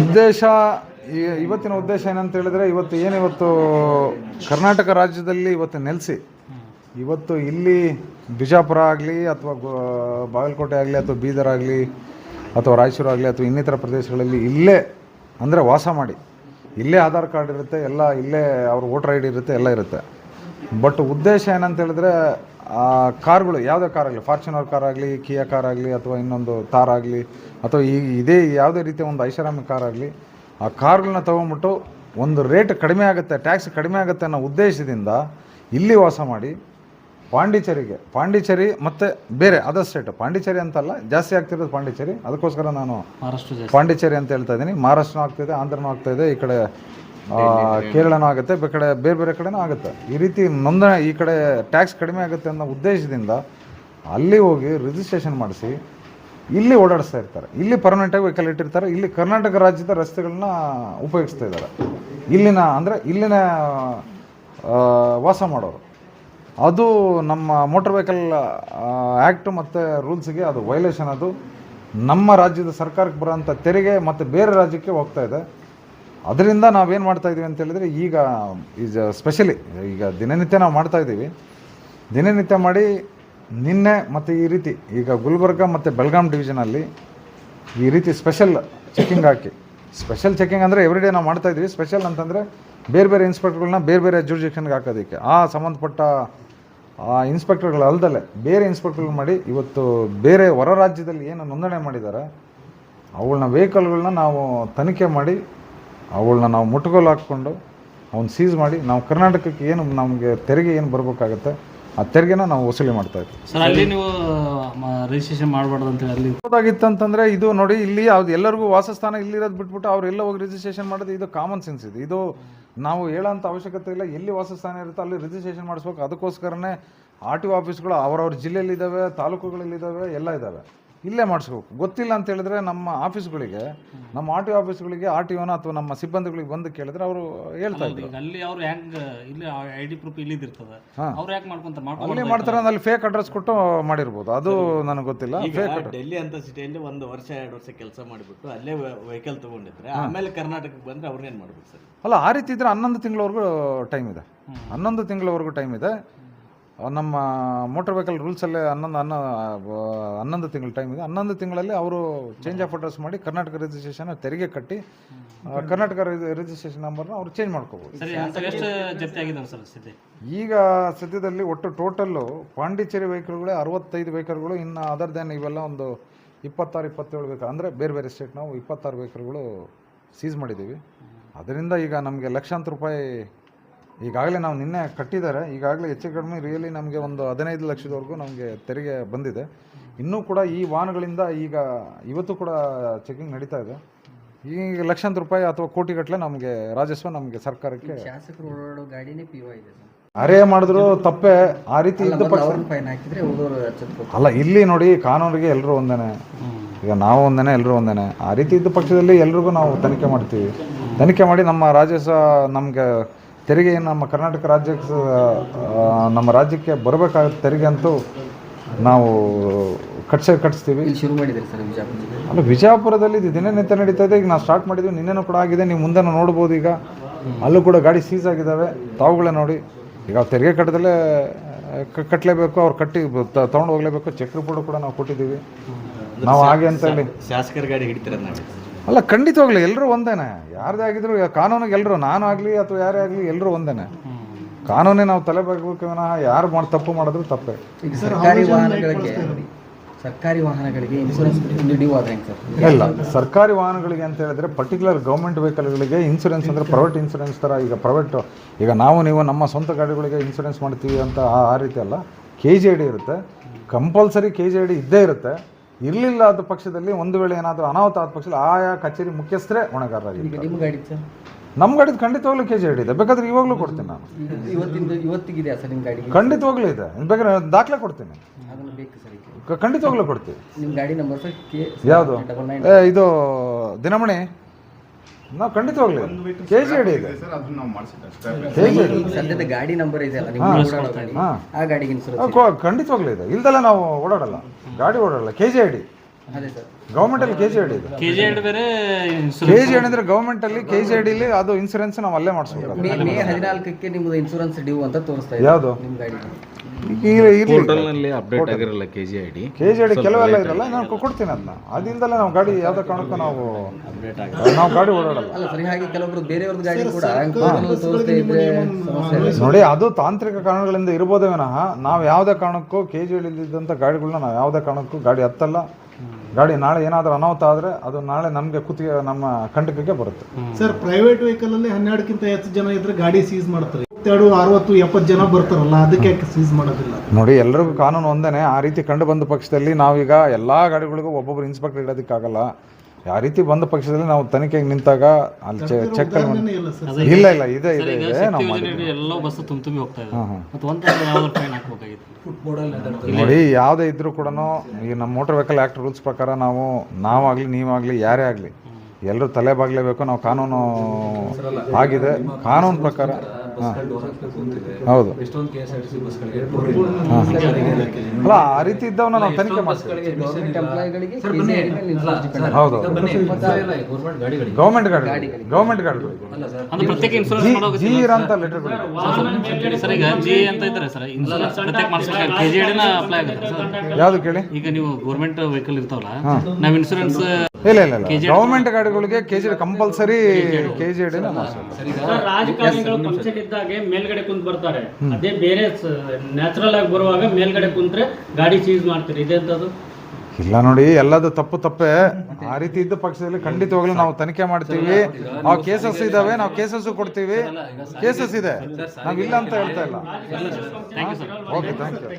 ಉದ್ದೇಶ ಇವತ್ತಿನ ಉದ್ದೇಶ ಏನಂತ ಹೇಳಿದ್ರೆ, ಇವತ್ತು ಏನು ಇವತ್ತು ಕರ್ನಾಟಕ ರಾಜ್ಯದಲ್ಲಿ ಇವತ್ತು ನೆಲೆಸಿ. ಇವತ್ತು ಇಲ್ಲಿ ಬಿಜಾಪುರ ಆಗಲಿ, ಅಥವಾ ಬಾಗಲಕೋಟೆ ಆಗಲಿ, ಅಥವಾ ಬೀದರ್ ಆಗಲಿ, ಅಥವಾ ರಾಯಚೂರು ಆಗಲಿ, ಅಥವಾ ಇನ್ನಿತರ ಪ್ರದೇಶಗಳಲ್ಲಿ ಇಲ್ಲೇ ಅಂದರೆ ವಾಸ ಮಾಡಿ. ಇಲ್ಲೇ ಆಧಾರ್ ಕಾರ್ಡ್ ಇರುತ್ತೆ, ಎಲ್ಲ ಇಲ್ಲೇ ಅವ್ರ ವೋಟರ್ ಐ ಡಿ ಇರುತ್ತೆ, ಎಲ್ಲ ಇರುತ್ತೆ. ಬಟ್ ಉದ್ದೇಶ ಏನಂತ ಹೇಳಿದ್ರೆ ಆ ಕಾರ್ಗಳು ಯಾವುದೇ ಕಾರ್ ಆಗಲಿ ಫಾರ್ಚುನರ್ ಕಾರ್ ಆಗಲಿ ಕಿಯಾ ಕಾರ್ ಆಗಲಿ ಅಥವಾ ಇನ್ನೊಂದು ತಾರ್ ಆಗಲಿ ಅಥವಾ ಈ ಇದೇ ಯಾವುದೇ ರೀತಿಯ ಒಂದು ಐಷಾರಾಮಿ ಕಾರ್ ಆಗಲಿ ಆ ಕಾರ್ಗಳನ್ನ ತೊಗೊಂಬಿಟ್ಟು ಒಂದು ರೇಟ್ ಕಡಿಮೆ ಆಗುತ್ತೆ ಟ್ಯಾಕ್ಸ್ ಕಡಿಮೆ ಆಗುತ್ತೆ ಅನ್ನೋ ಉದ್ದೇಶದಿಂದ ಇಲ್ಲಿ ವಾಸ ಮಾಡಿ ಪಾಂಡಿಚೇರಿಗೆ ಪಾಂಡಿಚೇರಿ ಮತ್ತು ಬೇರೆ ಅದರ್ ಸ್ಟೇಟ್ ಪಾಂಡಿಚೇರಿ ಅಂತಲ್ಲ ಜಾಸ್ತಿ ಆಗ್ತಿರೋದು ಪಾಂಡಿಚೇರಿ ಅದಕ್ಕೋಸ್ಕರ ನಾನು ಮಹಾರಾಷ್ಟ್ರ ಪಾಂಡಿಚೇರಿ ಅಂತ ಹೇಳ್ತಾ ಇದ್ದೀನಿ. ಮಹಾರಾಷ್ಟ್ರನೂ ಆಗ್ತಾಯಿದೆ ಆಂಧ್ರನೂ ಆಗ್ತಾಯಿದೆ ಈ ಕಡೆ ಕೇರಳನೂ ಆಗುತ್ತೆ ಕಡೆ ಬೇರೆ ಬೇರೆ ಕಡೆನೂ ಆಗುತ್ತೆ. ಈ ರೀತಿ ನೋಂದಣಿ, ಈ ಕಡೆ ಟ್ಯಾಕ್ಸ್ ಕಡಿಮೆ ಆಗುತ್ತೆ ಅನ್ನೋ ಉದ್ದೇಶದಿಂದ ಅಲ್ಲಿ ಹೋಗಿ ರಿಜಿಸ್ಟ್ರೇಷನ್ ಮಾಡಿಸಿ, ಇಲ್ಲಿ ಓಡಾಡಿಸ್ತಾ ಇರ್ತಾರೆ. ಇಲ್ಲಿ ಪರ್ಮನೆಂಟಾಗಿ ವೆಹಿಕಲ್ ಇಟ್ಟಿರ್ತಾರೆ. ಇಲ್ಲಿ ಕರ್ನಾಟಕ ರಾಜ್ಯದ ರಸ್ತೆಗಳನ್ನ ಉಪಯೋಗಿಸ್ತಾ ಇದ್ದಾರೆ. ಇಲ್ಲಿನ ಅಂದರೆ ಇಲ್ಲಿನ ವಾಸ ಮಾಡೋರು. ಅದು ನಮ್ಮ ಮೋಟರ್ ವೆಹಿಕಲ್ ಆ್ಯಕ್ಟ್ ಮತ್ತು ರೂಲ್ಸ್ಗೆ ಅದು ವೈಲೇಷನ್ ಅದು. ನಮ್ಮ ರಾಜ್ಯದ ಸರ್ಕಾರಕ್ಕೆ ಬರೋಂಥ ತೆರಿಗೆ ಮತ್ತು ಬೇರೆ ರಾಜ್ಯಕ್ಕೆ ಹೋಗ್ತಾ ಇದೆ. ಅದರಿಂದ ನಾವೇನು ಮಾಡ್ತಾ ಇದ್ದೀವಿ ಅಂತ ಹೇಳಿದ್ರೆ ಈಗ ಈಸ್ ಸ್ಪೆಷಲಿ ಈಗ ದಿನನಿತ್ಯ ನಾವು ಮಾಡ್ತಾ ಇದ್ದೀವಿ ದಿನನಿತ್ಯ ಮಾಡಿ ನಿನ್ನೆ ಮತ್ತು ಈ ರೀತಿ, ಈಗ ಗುಲ್ಬರ್ಗ ಮತ್ತು ಬೆಳಗಾಂ ಡಿವಿಷನಲ್ಲಿ ಈ ರೀತಿ ಸ್ಪೆಷಲ್ ಚೆಕಿಂಗ್ ಹಾಕಿ. ಸ್ಪೆಷಲ್ ಚೆಕಿಂಗ್ ಅಂದರೆ ಎವ್ರಿಡೇ ನಾವು ಮಾಡ್ತಾ ಇದ್ದೀವಿ ಸ್ಪೆಷಲ್ ಅಂತಂದರೆ ಬೇರೆ ಬೇರೆ ಇನ್ಸ್ಪೆಕ್ಟರ್ಗಳನ್ನ ಬೇರೆ ಬೇರೆ ಜೂರ್ಜೆಕ್ಷನ್ಗೆ ಹಾಕೋದಕ್ಕೆ. ಆ ಸಂಬಂಧಪಟ್ಟ, ಆ ಇನ್ಸ್ಪೆಕ್ಟರ್ಗಳು ಅಲ್ದಲೆ ಬೇರೆ ಇನ್ಸ್ಪೆಕ್ಟರ್ಗಳು ಮಾಡಿ ಇವತ್ತು ಬೇರೆ ಹೊರ ರಾಜ್ಯದಲ್ಲಿ ಏನು ನೋಂದಣಿ ಮಾಡಿದ್ದಾರೆ ಅವುಗಳನ್ನ ವೆಹಿಕಲ್ಗಳನ್ನ ನಾವು ತನಿಖೆ ಮಾಡಿ ಅವುಗಳನ್ನ ನಾವು ಮುಟ್ಟುಗೋಲು ಹಾಕ್ಕೊಂಡು ಅವ್ನು ಸೀಸ್ ಮಾಡಿ ನಾವು ಕರ್ನಾಟಕಕ್ಕೆ ಏನು ನಮಗೆ ತೆರಿಗೆ ಏನು ಬರಬೇಕಾಗತ್ತೆ ಆ ತೆರಿಗೆನ ನಾವು ವಸೂಲಿ ಮಾಡ್ತಾ ಇದ್ವಿ. ಸರ್ ಅಲ್ಲಿ ನೀವು ರಿಜಿಸ್ಟ್ರೇಷನ್ ಮಾಡಬಾರ್ದು ಅಲ್ಲಿ ಹೋದಾಗಿತ್ತಂತಂದರೆ ಇದು ನೋಡಿ ಇಲ್ಲಿ ಅವ್ರು ಎಲ್ಲರಿಗೂ ವಾಸಸ್ಥಾನ ಇಲ್ಲಿರೋದು ಬಿಟ್ಬಿಟ್ಟು ಅವ್ರು ಎಲ್ಲ ಹೋಗಿ ರಿಜಿಸ್ಟ್ರೇಷನ್ ಮಾಡೋದು ಇದು ಕಾಮನ್ ಸೆನ್ಸ್ ಇದು. ಇದು ನಾವು ಹೇಳೋಂಥ ಅವಶ್ಯಕತೆ ಇಲ್ಲ ಎಲ್ಲಿ ವಾಸಸ್ಥಾನ ಇರುತ್ತೋ ಅಲ್ಲಿ ರಿಜಿಸ್ಟ್ರೇಷನ್ ಮಾಡಿಸ್ಬೇಕು. ಅದಕ್ಕೋಸ್ಕರನೇ ಆರ್ ಟಿ ಒ ಆಫೀಸ್ಗಳು ಅವರವ್ರ ಜಿಲ್ಲೆಯಲ್ಲಿದ್ದಾವೆ ತಾಲೂಕುಗಳಲ್ಲಿದ್ದಾವೆ ಎಲ್ಲ ಇದ್ದಾವೆ. ಇಲ್ಲೇ ಮಾಡಿಸ್ಬೇಕು. ಗೊತ್ತಿಲ್ಲ ಅಂತ ಹೇಳಿದ್ರೆ ನಮ್ಮ ಆಫೀಸ್ಗಳಿಗೆ ನಮ್ಮ ಆರ್ ಟಿ ಆಫೀಸ್ಗಳಿಗೆ ಆರ್ ಟಿ ಒನ ಅಥವಾ ನಮ್ಮ ಸಿಬ್ಬಂದಿಗಳಿಗೆ ಬಂದು ಕೇಳಿದ್ರೆ ಅವರು ಹೇಳ್ತಾ ಇದ್ರು. ಅಲ್ಲಿ ಅವ್ರು ಹೆಂಗ್ ಇಲ್ಲಿ ಐ ಡಿ ಪ್ರೂಫ್ ಇಲ್ಲಿದಿರ್ತದೆ. ಅವ್ರು ಯಾಕೆ ಮಾಡ್ಕೊಂತಾರೆ ಅಲ್ಲಿ ಮಾಡ್ತಾರೆ ಅಂದ್ರೆ ಅಲ್ಲಿ ಫೇಕ್ ಅಡ್ರೆಸ್ ಕೊಟ್ಟು ಮಾಡಿರ್ಬೋದು. ಅದು ನನಗೆ ಗೊತ್ತಿಲ್ಲ. ಈಗ ಫೇಕ್ ಡೆಲ್ಲಿ ಅಂತ ಸಿಟಿಯಲ್ಲಿ ಒಂದು ವರ್ಷ ಎರಡು ವರ್ಷ ಕೆಲಸ ಮಾಡಿಬಿಟ್ಟು ಅಲ್ಲೇ ವೆಹಿಕಲ್ ತಗೊಂಡಿದ್ರೆ ಆಮೇಲೆ ಕರ್ನಾಟಕಕ್ಕೆ ಬಂದ್ರೆ ಅವ್ರನ್ನೇನ್ ಮಾಡ್ಬೇಕು ಸರ್? ಅಲ್ಲ ಆ ರೀತಿ ಇದ್ರೆ ಹನ್ನೊಂದು ತಿಂಗಳವರೆಗೂ ಟೈಮ್ ಇದೆ. ಹನ್ನೊಂದು ತಿಂಗಳವರೆಗೂ ಟೈಮ್ ಇದೆ. ನಮ್ಮ ಮೋಟರ್ ವೆಹಿಕಲ್ ರೂಲ್ಸಲ್ಲೇ ಹನ್ನೊಂದು ಹನ್ನೊ ಹನ್ನೊಂದು ತಿಂಗಳು ಟೈಮ್ ಇದೆ. ಹನ್ನೊಂದು ತಿಂಗಳಲ್ಲಿ ಅವರು ಚೇಂಜ್ ಆಫ್ ಅಡ್ರೆಸ್ ಮಾಡಿ ಕರ್ನಾಟಕ ರಿಜಿಸ್ಟ್ರೇಷನ್ ತೆರಿಗೆ ಕಟ್ಟಿ ಕರ್ನಾಟಕ ರಿಜಿಸ್ಟ್ರೇಷನ್ ನಂಬರ್ನ ಅವ್ರು ಚೇಂಜ್ ಮಾಡ್ಕೋಬೋದು. ಈಗ ಸದ್ಯದಲ್ಲಿ ಒಟ್ಟು ಟೋಟಲ್ಲು ಪಾಂಡಿಚೇರಿ ವೆಹಿಕಲ್ಗಳೇ ಅರವತ್ತೈದು ವೆಹಿಕಲ್ಗಳು ಇನ್ನು ಅದರ್ ದೆನ್ ಇವೆಲ್ಲ ಒಂದು ಇಪ್ಪತ್ತಾರು ಇಪ್ಪತ್ತೇಳು ವೆಹಿಕಲ್ ಅಂದರೆ ಬೇರೆ ಬೇರೆ ಸ್ಟೇಟ್ ನಾವು ಇಪ್ಪತ್ತಾರು ವೆಹಿಕಲ್ಗಳು ಸೀಸ್ ಮಾಡಿದ್ದೀವಿ. ಅದರಿಂದ ಈಗ ನಮಗೆ ಲಕ್ಷಾಂತರ ರೂಪಾಯಿ ಈಗಾಗಲೇ ನಾವು ನಿನ್ನೆ ಕಟ್ಟಿದ್ದಾರೆ. ಈಗಾಗಲೇ ಹೆಚ್ಚು ಕಡಿಮೆ ರಿಯಲಿ ನಮಗೆ ಒಂದು ಹದಿನೈದು ಲಕ್ಷದವರೆಗೂ ನಮಗೆ ತೆರಿಗೆ ಬಂದಿದೆ. ಇನ್ನೂ ಕೂಡ ಈ ವಾಹನಗಳಿಂದ ಈಗ ಇವತ್ತು ಕೂಡ ಚೆಕಿಂಗ್ ನಡೀತಾ ಇದೆ. ಈಗ ಲಕ್ಷಾಂತರ ರೂಪಾಯಿ ಅಥವಾ ಕೋಟಿಗಟ್ಟಲೆ ನಮಗೆ ರಾಜಸ್ವ ನಮಗೆ ಸರ್ಕಾರಕ್ಕೆ ಶಾಸಕರು ಓಡಾಡೋ ಗಾಡಿನೇ ಪಿ ಇದೆ ಅರೇ ಮಾಡಿದ್ರು ತಪ್ಪೆ. ಆ ರೀತಿ ಇದ್ದ ಪಕ್ಷ ಅವ್ರನ್ನ ಫೈನ್ ಹಾಕಿದ್ರೆ ಉಳಿದವರು ಅಲ್ಲ ಇಲ್ಲಿ ನೋಡಿ ಕಾನೂನಿಗೆ ಎಲ್ಲರೂ ಒಂದೇನೆ. ಈಗ ನಾವು ಒಂದೇನೆ ಎಲ್ಲರೂ ಒಂದೇನೆ. ಆ ರೀತಿ ಇದ್ದ ಪಕ್ಷದಲ್ಲಿ ಎಲ್ರಿಗೂ ನಾವು ತನಿಖೆ ಮಾಡ್ತೀವಿ. ತನಿಖೆ ಮಾಡಿ ನಮ್ಮ ರಾಜಸ್ವ ನಮಗೆ ತೆರಿಗೆ ನಮ್ಮ ಕರ್ನಾಟಕ ರಾಜ್ಯಕ್ಕೆ ನಮ್ಮ ರಾಜ್ಯಕ್ಕೆ ಬರಬೇಕಾದ ತೆರಿಗೆ ಅಂತೂ ನಾವು ಕಟ್ಸೇ ಕಟ್ಸ್ತೀವಿ. ಶುರು ಮಾಡಿದ್ದಾರೆ ಸರ್ ಅಲ್ಲ ವಿಜಯಪುರದಲ್ಲಿ ಇದು ದಿನನಿತ್ಯ ನಡೀತಾ ಇದೆ. ಈಗ ನಾವು ಸ್ಟಾರ್ಟ್ ಮಾಡಿದ್ವಿ ನಿನ್ನೆನೂ ಕೂಡ ಆಗಿದೆ. ನೀವು ಮುಂದೆ ನೋಡ್ಬೋದು ಈಗ. ಅಲ್ಲೂ ಕೂಡ ಗಾಡಿ ಸೀಸ್ ಆಗಿದ್ದಾವೆ. ತಾವುಗಳೇ ನೋಡಿ. ಈಗ ಅವ್ರು ತೆರಿಗೆ ಕಟ್ಟದಲ್ಲೇ ಕಟ್ಟಲೇಬೇಕು ಅವ್ರು ಕಟ್ಟಿ ತಗೊಂಡು ಹೋಗ್ಲೇಬೇಕು. ಚೆಕ್ ರಿಪೋರ್ಟ್ ಕೂಡ ನಾವು ಕೊಟ್ಟಿದ್ದೀವಿ. ನಾವು ಹಾಗೆ ಅಂತ ಹೇಳಿ. ಶಾಸಕರ ಗಾಡಿ ಹಿಡಿತೀರ ಅಲ್ಲ ಖಂಡಿತವಾಗ್ಲಿ ಎಲ್ಲರೂ ಒಂದೇನೆ. ಯಾರದೇ ಆಗಿದ್ರು ಈಗ ಕಾನೂನಿಗೆ ಎಲ್ಲರೂ ನಾನು ಆಗಲಿ ಅಥವಾ ಯಾರೇ ಆಗಲಿ ಎಲ್ಲರೂ ಒಂದೇನೆ. ಕಾನೂನೇ ನಾವು ತಲೆ bagಬೇಕು ಯಾರು ಮಾಡಿ ತಪ್ಪು ಮಾಡಿದ್ರು ತಪ್ಪೇ. ಸರ್ಕಾರಿ ವಾಹನಗಳಿಗೆ ಸರ್ಕಾರಿ ವಾಹನಗಳಿಗೆ ಇನ್ಸೂರೆನ್ಸ್ ಇಲ್ಲ ಸರ್ಕಾರಿ ವಾಹನಗಳಿಗೆ ಅಂತ ಹೇಳಿದ್ರೆ ಪರ್ಟಿಕ್ಯುಲರ್ ಗೌರ್ಮೆಂಟ್ ವೆಹಿಕಲ್ಗಳಿಗೆ ಇನ್ಸೂರೆನ್ಸ್ ಅಂದರೆ ಪ್ರೈವೇಟ್ ಇನ್ಸೂರೆನ್ಸ್ ಥರ ಈಗ ಪ್ರೈವೇಟ್ ಈಗ ನಾವು ನೀವು ನಮ್ಮ ಸ್ವಂತ ಗಾಡಿಗಳಿಗೆ ಇನ್ಸೂರೆನ್ಸ್ ಮಾಡ್ತೀವಿ ಅಂತ ಆ ಆ ರೀತಿ ಅಲ್ಲ. ಕೆ ಜಿ ಐ ಡಿ ಇರುತ್ತೆ. Compulsory K G I D ಇದ್ದೇ ಇರುತ್ತೆ. ಇರಲಿಲ್ಲ ಆದ ಪಕ್ಷದಲ್ಲಿ ಒಂದು ವೇಳೆ ಏನಾದರೂ ಅನಾಹುತ ಆದ ಪಕ್ಷದಲ್ಲಿ ಆಯಾ ಕಚೇರಿ ಮುಖ್ಯಸ್ಥರೇ ನಮ್ ನಿಮ್ಮ ಗಾಡಿ ಗಾಡಿದು ಖಂಡಿತವಾಗ್ಲೂ ಕೆ ಜಿ ಇದೆ. ಬೇಕಾದ್ರೆ ಇವಾಗಲೂ ಕೊಡ್ತೀನಿ ನಾನು. ಇವತ್ತಿಗಿದೆ ಸರ್ ನಿಮ್ಮ ಗಾಡಿಗೆ? ಖಂಡಿತವಾಗ್ಲೂ ಇದೆ. ಬೇಕಾದ್ರೆ ದಾಖಲೆ ಕೊಡ್ತೀನಿ. ಖಂಡಿತವಾಗ್ಲೂ ಕೊಡ್ತೀವಿ ನಿಮ್ಮ ಗಾಡಿ ನಂಬರ್ ಯಾವುದು? ಇದು ದಿನಮಣಿ. ನಾವು ಖಂಡಿತವಾಗ್ಲಿ ಕೆ ಜಿ ಡಿ ಇದೆ. ಕೆ ಜಿ ಡಿ ಸದ್ಯದ ಗಾಡಿ ನಂಬರ್ ಇದೆ ಅಲ್ಲ ನಿಮ್ಮ ಓಡಾಡೋ ಗಾಡಿ. ಹಾ. ಆ ಗಾಡಿಗೆ ಇನ್ಸೂರೆನ್ಸ್ ಖಂಡಿತವಾಗ್ಲೂ ಇದೆ. ಇಲ್ದಲ್ಲ ನಾವು ಓಡಾಡಲ್ಲ. ಗಾಡಿ ಓಡಾಡಲ್ಲ. ಕೆ ಜಿ ಐ ಡಿ ಅದೇ ಸರ್. ಗೌರ್ಮೆಂಟಲ್ಲಿ ಕೆ ಜಿ ಐ ಡಿ ಇದೆ. ಕೆ ಜಿ ಬೇರೆ ಕೆ ಅಂದ್ರೆ ಗೌರ್ಮೆಂಟಲ್ಲಿ ಕೆ ಜಿ ಐ ಅದು ಇನ್ಸೂರೆನ್ಸ್ ನಾವು ಅಲ್ಲೇ ಮಾಡಿಸ್ಬೇಕು. ಮೇ ಮೇ ಹದಿನಾಲ್ಕಕ್ಕೆ ನಿಮ್ಮದು ಇನ್ಸೂರೆನ್ಸ್ ಡ್ಯೂ ಅಂತ ತೋರಿಸ್ತಾ ಇದೆ ಯಾವುದು? ನಿಮ್ಮ ಗಾಡಿ ಇರಲಿ ಅಪ್ಡೇಟ್ ಆಗಿರಲ್ಲ K G I D K G I D ಕೆಲವೆಲ್ಲ ಇರಲ್ಲ ನಾನು ಕೊಡ್ತೀನಿ ಅದನ್ನ. ಅದಿಂದಲೇ ನಾವು ಗಾಡಿ ಯಾವುದೇ ಕಾರಣಕ್ಕೂ ನಾವು ನಾವು ಗಾಡಿ ಓಡಾಡಲ್ಲ. ಅಲ್ಲ ಸರಿ ಹಾಗೆ ಕೆಲವೊಬ್ರು ಬೇರೆಯವ್ರದ್ದು ಗಾಡಿ ಕೂಡ ನೋಡಿ ಅದು ತಾಂತ್ರಿಕ ಕಾರಣಗಳಿಂದ ಇರ್ಬೋದೇ ವಿನಃ ನಾವು ಯಾವುದೇ ಕಾರಣಕ್ಕೂ ಕೆ ಜಿ ಇದ್ದಂಥ ಗಾಡಿಗಳನ್ನ ನಾವು ಯಾವುದೇ ಕಾರಣಕ್ಕೂ ಗಾಡಿ ಹತ್ತಲ್ಲ. ಗಾಡಿ ನಾಳೆ ಏನಾದರೂ ಅನಾಹುತ ಆದರೆ ಅದು ನಾಳೆ ನಮಗೆ ಕುತ್ತಿಗೆ ನಮ್ಮ ಕಂಟಕಕ್ಕೆ ಬರುತ್ತೆ. ಸರ್ ಪ್ರೈವೇಟ್ ವೆಹಿಕಲ್ ಅಲ್ಲಿ ಹನ್ನೆರಡಕ್ಕಿಂತ ಹೆಚ್ಚು ಜನ ಇದ್ರೆ ಗಾಡಿ ಸೀಸ್ ಮಾಡ್ತಾರೆ. ಎರಡು ಅರವತ್ತು ಎಪ್ಪತ್ತು ಜನ ಬರ್ತಾರಲ್ಲ ಅದಕ್ಕೆ ಸೀಸ್ ಮಾಡೋದಿಲ್ಲ? ನೋಡಿ ಎಲ್ಲರಿಗೂ ಕಾನೂನು ಒಂದೇನೆ ಆ ರೀತಿ ಕಂಡು ಬಂದ ಪಕ್ಷದಲ್ಲಿ ನಾವೀಗ ಎಲ್ಲ ಗಾಡಿಗಳಿಗೂ ಒಬ್ಬೊಬ್ರು ಇನ್ಸ್ಪೆಕ್ಟರ್ ಇಡೋದಕ್ಕಾಗಲ್ಲ. ಯಾವ ರೀತಿ ಬಂದ ಪಕ್ಷದಲ್ಲಿ ನಾವು ತನಿಖೆಗೆ ನಿಂತಾಗ ಅಲ್ಲಿ ಚೆಕ್ ಇಲ್ಲ ಇಲ್ಲ ಇದೆ ಇದೆ ಇದೆ ನಾವು ಶಕ್ತಿ ಮಾಡಿ ಎಲ್ಲ ಬಸ್ ತುಂಬ ತುಂಬಿ ಹೋಗ್ತಾ ಇದೆ. ಹಾಂ ಹಾಂ. ಮತ್ತು ಒಂದು ಯಾವ್ದಾದ್ರು ಫೈನ್ ಹಾಕ್ಬೇಕಾಗಿತ್ತು. ನೋಡಿ ಯಾವುದೇ ಇದ್ರೂ ಕೂಡ ಈಗ ನಮ್ಮ ಮೋಟರ್ ವೆಹಿಕಲ್ ಆ್ಯಕ್ಟ್ ರೂಲ್ಸ್ ಪ್ರಕಾರ ನಾವು ನಾವಾಗಲಿ ನೀವಾಗಲಿ ಯಾರೇ ಆಗಲಿ ಎಲ್ಲರೂ ತಲೆ ಬಾಗ್ಲೇಬೇಕು ನಾವು ಕಾನೂನು ಆಗಿದೆ. ಕಾನೂನು ಪ್ರಕಾರ ಹೌದು. ಅಲ್ಲ ಆ ರೀತಿ ಇದ್ದವನ್ನ ನಾವು ತನಿಖೆ ಮಾಡ್ತೀವಿ. ಗೌರ್ಮೆಂಟ್ ಎಂಪ್ಲಾಯಿಗಳಿಗೆ KCI ಮೇಲೆ insurance depend ಹೌದು. ಗೌರ್ಮೆಂಟ್ ಗಾಡಿ ಗೌರ್ಮೆಂಟ್ ಗಾಡಿಗಳು. ಅಂದ್ರೆ ಪ್ರತ್ಯೇಕ ಇನ್ಸೂರೆನ್ಸ್ ಜಿ ಮಾಡೋಕೆ ಜಿ ಇರೋಂಥ ಲೆಟರ್ಗಳು ಸರ್ ಈಗ ಜಿ ಅಂತ ಇದ್ದಾರೆ ಸರ್. ಇನ್ಸೂರೆನ್ಸ್ ಪ್ರತ್ಯೇಕ ಮಾಡಿಸ್ಬೇಕು ಕೆ ಜಿ ಐಡಿನ ಅಪ್ಲೈ ಆಗುತ್ತೆ ಸರ್. ಯಾವುದು ಕೇಳಿ? ಈಗ ನೀವು ಗೌರ್ಮೆಂಟ್ ವೆಹಿಕಲ್ ಇರ್ತಾವಲ್ಲ ನಾವು ಇನ್ಶೂರೆನ್ಸ್ ಇಲ್ಲ ಇಲ್ಲ ಇಲ್ಲ. Government ಗಾಡಿಗಳಿಗೆ K G compulsory K G function ಇದ್ದಾಗೆ ಮೇಲ್ಗಡೆ ಕುಂತ್ ಬರ್ತಾರೆ ಅದೇ ಬೇರೆ ನ್ಯಾಚುರಲ್ ಆಗಿ ಬರುವಾಗ ಮೇಲ್ಗಡೆ ಕುಂತ್ರೆ ಗಾಡಿ ಸೀಸ್ ಮಾಡ್ತೀರಿ ಇದೆಂತದ್ದು ಇಲ್ಲ ನೋಡಿ ಎಲ್ಲದು ತಪ್ಪು ತಪ್ಪೆ ಆ ರೀತಿ ಇದ್ದ ಪಕ್ಷದಲ್ಲಿ ಖಂಡಿತವಾಗ್ಲೂ ನಾವು ತನಿಖೆ ಮಾಡ್ತೀವಿ ನಾವು ಕೇಸಸ್ ಇದಾವೆ ನಾವು ಕೇಸಸ್ ಕೊಡ್ತೀವಿ ಕೇಸಸ್ ಇದೆ ನಾವಿಲ್ಲ ಅಂತ ಹೇಳ್ತಾ ಇಲ್ಲ ಓಕೆ ಥ್ಯಾಂಕ್ ಯು